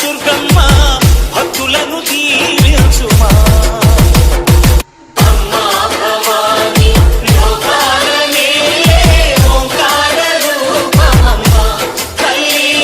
Durgam